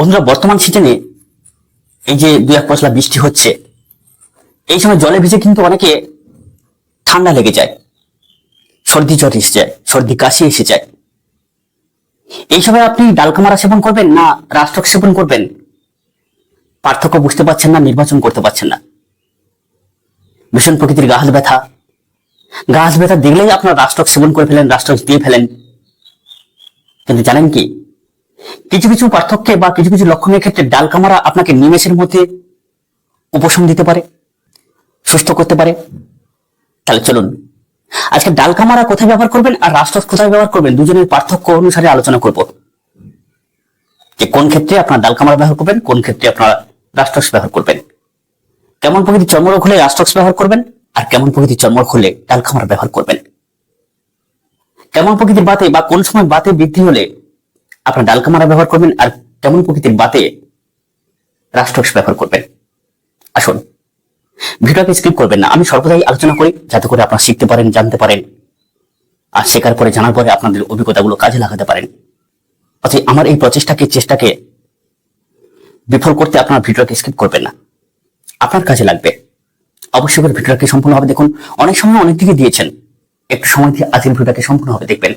বন্ধুরা, বর্তমান সিজনে এই যে দু এক পশলা বৃষ্টি হচ্ছে, এই সময় জলে ভিজে কিন্তু অনেকে ঠান্ডা লেগে যায়, সর্দি জ্বর এসে যায়, সর্দি কাশি এসে যায়। এই সময় আপনি ডালকামারা সেবন করবেন না রাষ্ট্রক সেবন করবেন? পার্থক্য বুঝতে পারছেন না, নির্বাচন করতে পারছেন না। ভীষণ প্রকৃতির গাছ ব্যথা। গাছ ব্যথা দেখলেই আপনার রাষ্ট্রক সেবন করে ফেলেন, রাষ্ট্রক দিয়ে ফেলেন। কিন্তু জানেন কি? কিছু কিছু পার্থক্যে বা কিছু কিছু লক্ষণের ক্ষেত্রে ডাল কামারা আপনাকে নিমেষের মধ্যে উপশম দিতে পারে, সুস্থ করতে পারে। তাহলে চলুন, আজকে ডাল কামারা কোথায় ব্যবহার করবেন আর রাষ্ট্র কোথায় ব্যবহার করবেন দুজনের পার্থক্য অনুসারে আলোচনা করব। যে কোন ক্ষেত্রে আপনার ডাল কামারা ব্যবহার করবেন, কোন ক্ষেত্রে আপনারা রাষ্ট্রক্স ব্যবহার করবেন। কেমন প্রকৃতির চর্মরোগ হলে রাষ্ট্রক্স ব্যবহার করবেন আর কেমন প্রকৃতির চর্মরোগ হলে ডাল কামারা ব্যবহার করবেন। কেমন প্রকৃতির বাতে বা কোন সময় বাতে বৃদ্ধি হলে আপনার ডাল কামারা ব্যবহার করবেন আর কেমন প্রকৃতির বাতে রাষ্ট্রক্স ব্যবহার করবেন। আসুন। ভিডিওকে স্কিপ করবেন না। আমি সর্বদাই আলোচনা করি যাতে করে আপনারা শিখতে পারেন, জানতে পারেন আর শেখার পরে জানার পরে আপনাদের অভিজ্ঞতাগুলো কাজে লাগাতে পারেন। অতএব আমার এই প্রচেষ্টাকে, চেষ্টাকে বিফল করতে আপনার ভিডিওকে স্কিপ করবেন না। আপনার কাজে লাগবে। অবশ্যই ভিডিওটাকে সম্পূর্ণভাবে দেখুন। অনেক সময় অনেক দিকে দিয়েছেন। একটু সময় দিয়ে আজকের ভিডিওটাকে সম্পূর্ণভাবে দেখবেন।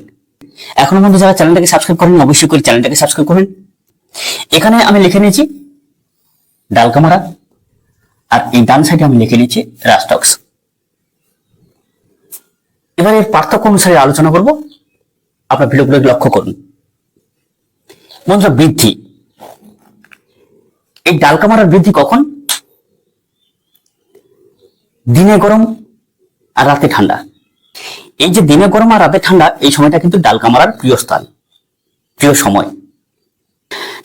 এখনও পর্যন্ত যারা চ্যানেলটাকে সাবস্ক্রাইব করেন অবশ্যই করে চ্যানেলটাকে সাবস্ক্রাইব করবেন। এখানে আমি লিখে নিয়েছি ডালকামারা, আর এই ডান সাইডে আমি লিখে নিয়েছি রাস্টক্স এবার এর পার্থক্য অনুসারে আলোচনা করব। আপনার ভিডিওগুলোকে লক্ষ্য করুন। বন্ধুরা, বৃদ্ধি। এই ডালকামারার বৃদ্ধি কখন? দিনে গরম আর রাতে ঠান্ডা। এই যে দিনে গরম আর রাতে ঠান্ডা, এই সময়টা কিন্তু ডাল ডালকামারার প্রিয় স্থান, প্রিয় সময়।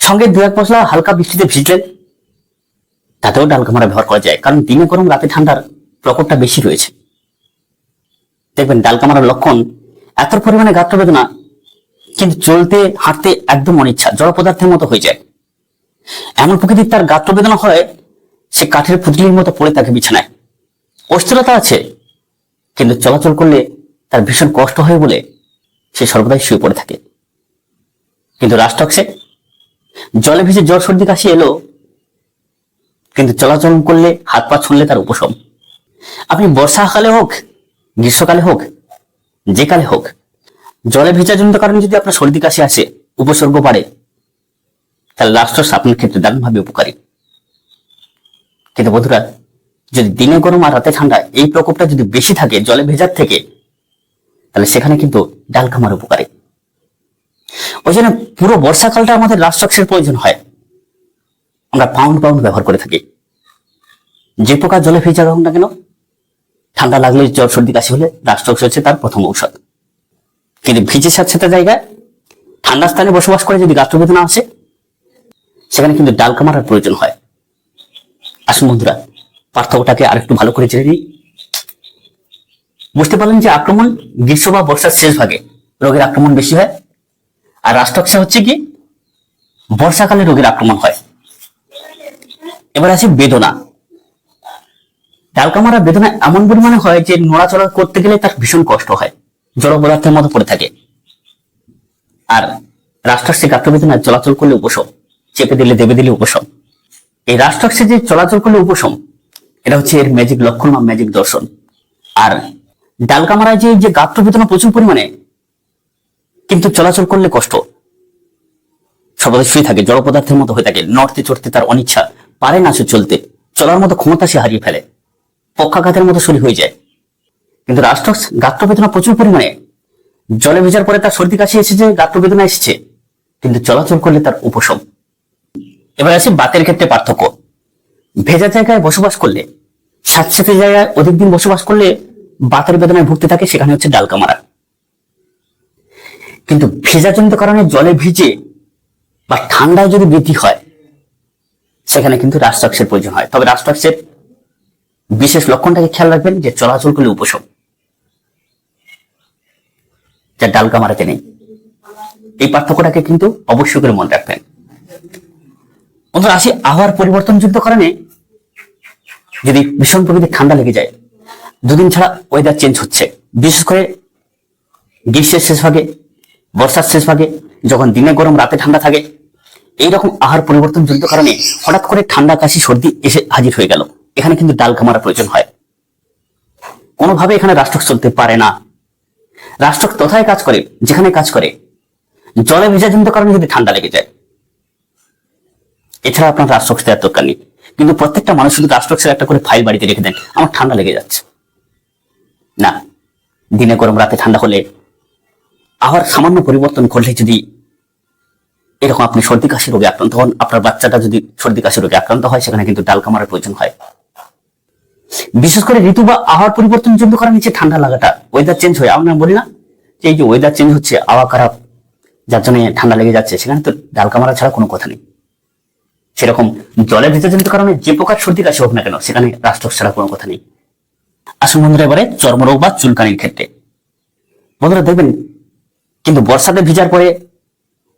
সঙ্গে দু এক মশলা হালকা বৃষ্টিতে ভিজলেন তাতেও ডালকামারা ব্যবহার করা যায়, কারণ দিনে গরম, রাতে ঠান্ডার প্রকোপটা বেশি রয়েছে। দেখবেন ডাল ডালকামারার লক্ষণ এত পরিমাণে গাত্র বেদনা, কিন্তু চলতে, হাঁটতে একদম অনিচ্ছা, জড় পদার্থের মতো হয়ে যায়। এমন প্রকৃতির তার গাত্র বেদনা হয়, সে কাঠের পুতলির মতো পড়ে থাকে বিছানায়। অস্থিরতা আছে, কিন্তু চলাচল করলে তার ভীষণ কষ্ট হয় বলে সে সর্বদাই শুয়ে পড়ে থাকে। কিন্তু রাষ্ট্রক্সে জলে ভিজে জ্বর সর্দি কাশি এলো, কিন্তু চলাচল করলে হাত পা ছুঁড়লে তার উপশম। আপনি বর্ষাকালে হোক, গ্রীষ্মকালে হোক, যে কালে হোক, জলে ভেজাজনিত কারণে যদি আপনার সর্দি কাশি আসে, উপসর্গ বাড়ে, তাহলে রাষ্ট্রস আপনার ক্ষেত্রে দারুণভাবে উপকারী। কিন্তু বন্ধুরা, যদি দিনে গরম আর রাতে ঠান্ডা এই প্রকোপটা যদি বেশি থাকে, জলে ভেজার থেকে তাহলে সেখানে কিন্তু ডাল খামার উপকারী। ওই জন্য পুরো বর্ষাকালটা আমাদের রাষ্ট্রক্সের প্রয়োজন হয়। আমরা পাউন্ড পাউন্ড ব্যবহার করে থাকি। যে প্রকার জলে ভেজা হোক না কেন, ঠান্ডা লাগলে জ্বর সর্দি কাশি হলে রাষ্ট্রক্স হচ্ছে তার প্রথম ঔষধ। কিন্তু ভিজে স্যাঁতস্যাঁতে জায়গায় ঠান্ডা স্থানে বসবাস করে যদি গাত্রবেদনা আসে, সেখানে কিন্তু ডাল কামারার প্রয়োজন হয়। আসুন বন্ধুরা, পার্থক্যটাকে আরেকটু ভালো করে জেনে নিই। বুঝতে পারলেন যে আক্রমণ গ্রীষ্ম বা বর্ষার শেষ ভাগে রোগের আক্রমণ বেশি হয়? আর রাষ্ট্রক্সা হচ্ছে কি? বর্ষাকালে রোগের আক্রমণ হয়। এবার আছে বেদনা। ডালকামারা বেদনা এমন পরিমাণে হয় যে নড়াচড়া করতে গেলে তার ভীষণ কষ্ট হয়, জড় পদার্থের মতো পড়ে থাকে। আর রাষ্ট্রাক্ষে গাত্রবেদনা চলাচল করলে উপশম, চেপে দিলে দেবে দিলে উপশম। এই রাষ্ট্রাক্ষে যে চলাচল করলে উপশম, এটা হচ্ছে এর ম্যাজিক লক্ষণ বা ম্যাজিক দর্শন। আর ডালকামারায় যে যে গাত্রবেদনা প্রচুর পরিমাণে, কিন্তু চলাচল করলে কষ্ট। সর্বদা শুয়ে থাকে, জড় পদার্থের মতো হয়ে থাকে, নড়তে চড়তে তার অনিচ্ছা। পারে না সে চলতে, চলার মতো ক্ষমতা সে হারিয়ে ফেলে। পক্ষাঘাতের মতো শরীর হয়ে যায়। কিন্তু রাষ্ট্রক্স গাত্র বেদনা প্রচুর পরিমাণে, জলে ভেজার পরে তার সর্দি কাছে এসেছে, গাত্র বেদনা এসেছে, কিন্তু চলাচল করলে তার উপশম। এবার আছে বাতের ক্ষেত্রে পার্থক্য। ভেজা জায়গায় বসবাস করলে স্যাঁতস্যাঁতে জায়গায় অধিক দিন বসবাস করলে বাতের বেদনায় ভুগতে থাকে, সেখানে হচ্ছে ডালকামারা কিন্তু ভেজাজনিত কারণে জলে ভিজে বা ঠান্ডায় যদি বৃদ্ধি হয়, সেখানে কিন্তু রাষ্ট্রাক্ষের প্রয়োজন হয়। তবে রাষ্ট্রাক্ষের বিশেষ লক্ষণটাকে খেয়াল রাখবেন যে চলাচল করলে উপশম। যা ডালকা মারাতে নেই। এই পার্থক্যটাকে কিন্তু অবশ্যই করে মনে রাখবেন। বন্ধুরা, আসি আবহাওয়ার পরিবর্তনযুক্ত কারণে যদি ভীষণ প্রকৃতির ঠান্ডা লেগে যায় দুদিন ছাড়া ওয়েদার চেঞ্জ হচ্ছে। বিশেষ করে গ্রীষ্মের শেষ ভাগে, বর্ষার শেষ ভাগে, যখন দিনে গরম, রাতে ঠান্ডা থাকে, এইরকম আহার পরিবর্তন জনিত কারণে হঠাৎ করে ঠান্ডা, কাশি, সর্দি এসে হাজির হয়ে গেল। এখানে কিন্তু ডাল কামারা প্রয়োজন হয়। কোনোভাবে এখানে রাষ্ট্রক চলতে পারে না। রাষ্ট্রক তথায় কাজ করে, যেখানে কাজ করে। জলে ভেজাজনিত কারণে যদি ঠান্ডা লেগে যায়। এছাড়া আপনার রাষ্ট্রক দেওয়ার দরকার নেই। কিন্তু প্রত্যেকটা মানুষ শুধু রাষ্ট্রক একটা করে ফাইল বাড়িতে রেখে দেন। আমার ঠান্ডা লেগে যাচ্ছে। না, দিনে গরম, রাতে ঠান্ডা হলে আবার সামান্য পরিবর্তন করলে যদি এরকম আপনি সর্দি কাশি রোগে আক্রান্ত হন, আপনার বাচ্চাটা যদি সর্দি কাশি রোগে আক্রান্ত হয়, সেখানে কিন্তু ডাল কামারের প্রয়োজন হয়। বিশেষ করে ঋতু বা আবহাওয়ার পরিবর্তন জন্য কারণে যে ঠান্ডা লাগাটা ওয়েদার চেঞ্জ হয়, আমরা বলি না যে এই যে ওয়েদার চেঞ্জ হচ্ছে, আবহাওয়া খারাপ, যার জন্য ঠান্ডা লেগে যাচ্ছে, সেখানে তো ডাল কামারা ছাড়া কোনো কথা নেই। সেরকম জলে ভেজাজনিত কারণে যে প্রকার সর্দি কাশি হোক না কেন, সেখানে রাষ্ট্র ছাড়া কোনো কথা নেই। আসুন বন্ধুরা এবারে চর্মরোগ বা চুলকানির ক্ষেত্রে। বন্ধুরা দেখবেন, কিন্তু বর্ষাতে ভিজার পরে,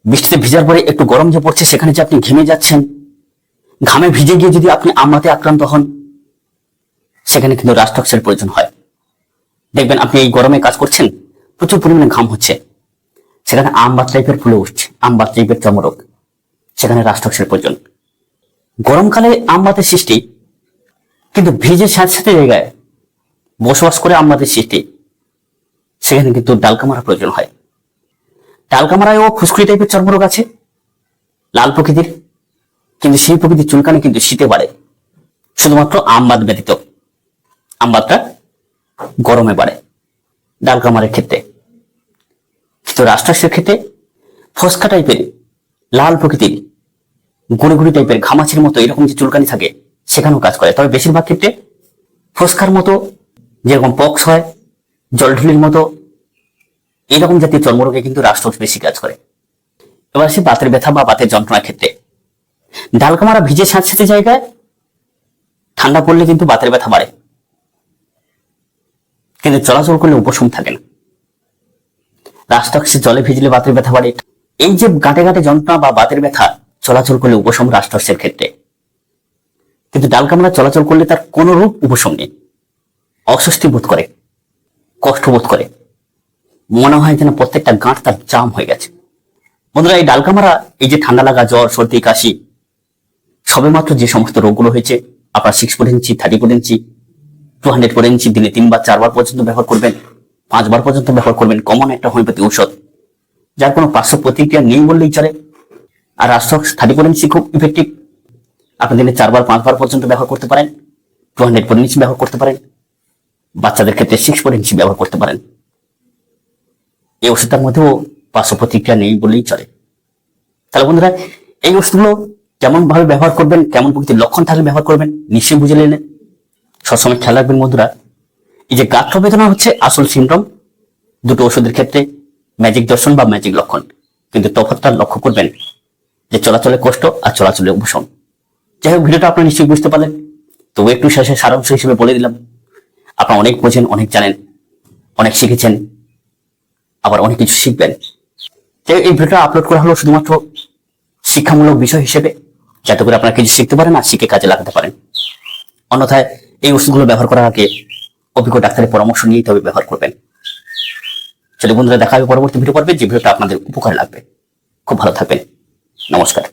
বৃষ্টিতে ভিজার পরে একটু গরম যে পড়ছে, সেখানে যে আপনি ঘেমে যাচ্ছেন, ঘামে ভিজে গিয়ে যদি আপনি আমরাতে আক্রান্ত হন, সেখানে কিন্তু রাষ্ট্রক্সের প্রয়োজন হয়। দেখবেন আপনি এই গরমে কাজ করছেন, প্রচুর পরিমাণে ঘাম হচ্ছে। সেখানে আমবাত টাইপের ফুলে উঠছে আমবাত টাইপের চর্মরোগ। সেখানে রাষ্ট্রক্সের প্রয়োজন। গরমকালে আমবাতের সৃষ্টি, কিন্তু ভিজে সাথে সাথে জায়গায় বসবাস করে আমবাতের সৃষ্টি সেখানে কিন্তু ডালকামারা প্রয়োজন হয়। ডালকামারায় ও ফুসকুড়ি টাইপের চর্মরোগ আছে, লাল প্রকৃতির, কিন্তু সেই প্রকৃতির চুলকানি কিন্তু শীতে বাড়ে। শুধুমাত্র আমবাদ ব্যতীত আমবাদটা গরমে বাড়ে ডালকামারের ক্ষেত্রে। কিন্তু রাষ্ট্রাসের ক্ষেত্রে ফসকা টাইপের লাল প্রকৃতির, গুড়ি গুড়ি টাইপের ঘামাচির মতো এরকম যে চুলকানি থাকে, সেখানেও কাজ করে। তবে বেশিরভাগ ক্ষেত্রে ফসকার মতো যেরকম পক্স হয় জলঢুলির মতো, এরকম জাতীয় চর্মরোগে কিন্তু রাষ্ট্র বেশি কাজ করে। এবার সে বাতের ব্যথা বা বাতের যন্ত্রণার ক্ষেত্রে। ডালকামারা ভিজে স্যাঁতস্যাঁতে জায়গায় ঠান্ডা পড়লে কিন্তু বাতের ব্যথা বাড়ে। কিন্তু চলাচল করলে উপশম থাকে না। রাষ্ট্রাংশে জলে ভিজলে বাতের ব্যথা বাড়ে। এই যে গাঁটে গাঁটে যন্ত্রণা বা বাতের ব্যথা চলাচল করলে উপশম রাষ্ট্রাংশের ক্ষেত্রে। কিন্তু ডালকামরা চলাচল করলে তার কোন রূপ উপশম নেই। অস্বস্তি বোধ করে, কষ্ট বোধ করে। মনে হয় যেন প্রত্যেকটা গাঁট তার জাম হয়ে গেছে। বন্ধুরা, এই ডালকামারা, এই যে ঠান্ডা লাগা জ্বর, সর্দি, কাশি, সবেমাত্র যে সমস্ত রোগগুলো হয়েছে, আপনার six four inch thirty four inch two hundred four inch দিনে তিনবার, চারবার পর্যন্ত ব্যবহার করবেন, পাঁচবার পর্যন্ত ব্যবহার করবেন কমন একটা হোমিওপ্যাথি ঔষধ। যার কোনো পার্শ্ব প্রতিক্রিয়া নেই বললেই চলে। আর রাষ্ট্রক থার্টি ফোর ইঞ্চি খুব ইফেক্টিভ আপনি দিনে চারবার, পাঁচবার পর্যন্ত ব্যবহার করতে পারেন টু হান্ড্রেড ফোর ইঞ্চি ব্যবহার করতে পারেন। বাচ্চাদের ক্ষেত্রে সিক্স ফোর ইঞ্চি ব্যবহার করতে পারেন। এই ওষুধটার মধ্যেও পার্শ্ব প্রতিক্রিয়া নেই বললেই চলে। তাহলে বন্ধুরা, এই ওষুধগুলো কেমন ভাবে ব্যবহার করবেন, কেমন প্রকৃতির লক্ষণ থাকলে ব্যবহার করবেন, নিশ্চয়ই বুঝে নিলেন সবসময় খেয়াল রাখবেন বন্ধুরা, এই যে গাঁঠ্য বেদনা হচ্ছে আসল সিমটম দুটো ওষুধের ক্ষেত্রে ম্যাজিক দর্শন বা ম্যাজিক লক্ষণ। কিন্তু তফাৎটা লক্ষ্য করবেন যে চলাচলে কষ্ট আর চলাচলে উপশম। যাই হোক, ভিডিওটা আপনি নিশ্চয়ই বুঝতে পারলেন। তবু একটু শেষে সারাংশ হিসেবে বলে দিলাম আপনারা অনেক বোঝেন, অনেক জানেন, অনেক শিখেছেন, আবার অনেক কিছু শিখবেন। তাই এই ভিডিওটা আপলোড করা হলো শুধুমাত্র শিক্ষামূলক বিষয় হিসেবে, যাতে করে আপনারা কিছু শিখতে পারেন আর শিখে কাজে লাগাতে পারেন। অন্যথায় এই ওষুধগুলো ব্যবহার করার আগে অভিজ্ঞ ডাক্তারের পরামর্শ নিয়েই তবে ব্যবহার করবেন। চলে বন্ধুরা দেখা হবে পরবর্তী ভিডিও পর্বে, যে ভিডিওটা আপনাদের উপকার লাগবে। খুব ভালো থাকবেন। নমস্কার।